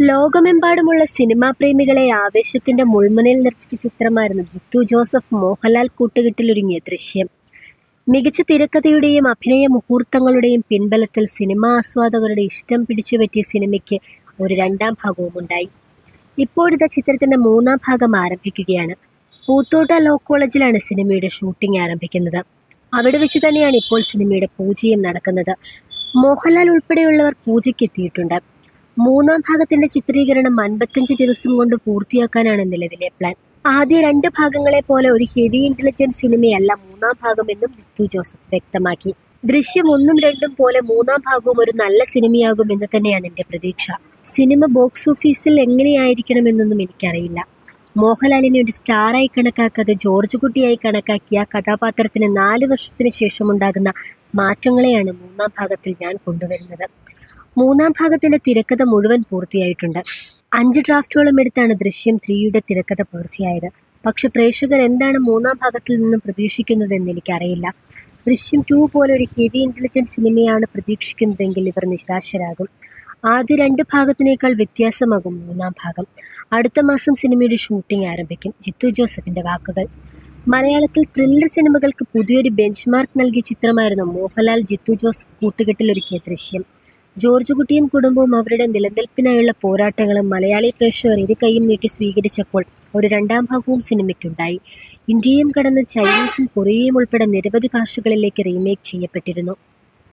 ലോകമെമ്പാടുമുള്ള സിനിമാ പ്രേമികളെ ആവേശത്തിന്റെ മുൾമുനയിൽ നിർത്തിച്ച ചിത്രമായിരുന്നു ജിത്തു ജോസഫ് മോഹൻലാൽ കൂട്ടുകെട്ടിലൊരുങ്ങിയ ദൃശ്യം. മികച്ച തിരക്കഥയുടെയും അഭിനയ മുഹൂർത്തങ്ങളുടെയും പിൻബലത്തിൽ സിനിമാ ആസ്വാദകരുടെ ഇഷ്ടം പിടിച്ചുപറ്റിയ സിനിമയ്ക്ക് ഒരു രണ്ടാം ഭാഗവുമുണ്ടായി. ഇപ്പോഴത്തെ ചിത്രത്തിന്റെ മൂന്നാം ഭാഗം ആരംഭിക്കുകയാണ്. പൂത്തോട്ട ലോ കോളേജിലാണ് സിനിമയുടെ ഷൂട്ടിംഗ് ആരംഭിക്കുന്നത്. അവിടെ വെച്ച് തന്നെയാണ് ഇപ്പോൾ സിനിമയുടെ പൂജയും നടക്കുന്നത്. മോഹൻലാൽ ഉൾപ്പെടെയുള്ളവർ പൂജയ്ക്ക് എത്തിയിട്ടുണ്ട്. മൂന്നാം ഭാഗത്തിന്റെ ചിത്രീകരണം അൻപത്തഞ്ച് ദിവസം കൊണ്ട് പൂർത്തിയാക്കാനാണ് നിലവിലെ പ്ലാൻ ആദ്യ രണ്ട് ഭാഗങ്ങളെ പോലെ ഒരു ഹെവി ഇന്റലിജൻസ് സിനിമയല്ല മൂന്നാം ഭാഗമെന്നും ദിത്തു ജോസഫ് വ്യക്തമാക്കി. ദൃശ്യം ഒന്നും രണ്ടും പോലെ മൂന്നാം ഭാഗവും ഒരു നല്ല സിനിമയാകും എന്ന് തന്നെയാണ് എന്റെ പ്രതീക്ഷ. സിനിമ ബോക്സ് ഓഫീസിൽ എങ്ങനെയായിരിക്കണമെന്നൊന്നും എനിക്കറിയില്ല. മോഹൻലാലിനെ ഒരു സ്റ്റാറായി കണക്കാക്കാതെ ജോർജ് കുട്ടിയായി കണക്കാക്കിയ കഥാപാത്രത്തിന് നാല് വർഷത്തിന് ശേഷം ഉണ്ടാകുന്ന മാറ്റങ്ങളെയാണ് മൂന്നാം ഭാഗത്തിൽ ഞാൻ കൊണ്ടുവരുന്നത്. മൂന്നാം ഭാഗത്തിന്റെ തിരക്കഥ മുഴുവൻ പൂർത്തിയായിട്ടുണ്ട്. അഞ്ച് ഡ്രാഫ്റ്റുകളും എടുത്താണ് ദൃശ്യം ത്രീയുടെ തിരക്കഥ പൂർത്തിയായത്. പക്ഷെ പ്രേക്ഷകർ എന്താണ് മൂന്നാം ഭാഗത്തിൽ നിന്നും പ്രതീക്ഷിക്കുന്നതെന്ന് എനിക്കറിയില്ല. ദൃശ്യം ടു പോലെ ഒരു ഹെവി ഇന്റലിജൻസ് സിനിമയാണ് പ്രതീക്ഷിക്കുന്നതെങ്കിൽ ഇവർ നിരാശരാകും. ആദ്യ രണ്ട് ഭാഗത്തിനേക്കാൾ വ്യത്യാസമാകും മൂന്നാം ഭാഗം. അടുത്ത മാസം സിനിമയുടെ ഷൂട്ടിംഗ് ആരംഭിക്കും. ജിത്തു ജോസഫിന്റെ വാക്കുകൾ. മലയാളത്തിൽ ത്രില്ലർ സിനിമകൾക്ക് പുതിയൊരു ബെഞ്ച് മാർക്ക് നൽകിയ ചിത്രമായിരുന്നു മോഹൻലാൽ ജിത്തു ജോസഫ് കൂട്ടുകെട്ടിലൊരുക്കിയ ദൃശ്യം. ജോർജ് കുട്ടിയും കുടുംബവും അവരുടെ നിലനിൽപ്പിനായുള്ള പോരാട്ടങ്ങളും മലയാളി പ്രേക്ഷകർ ഇരു കൈയും നീട്ടി സ്വീകരിച്ചപ്പോൾ ഒരു രണ്ടാം ഭാഗവും സിനിമയ്ക്കുണ്ടായി. ഇന്ത്യയും കടന്ന് ചൈനീസും കൊറിയയും ഉൾപ്പെടെ നിരവധി ഭാഷകളിലേക്ക് റീമേക്ക് ചെയ്യപ്പെട്ടിരുന്നു.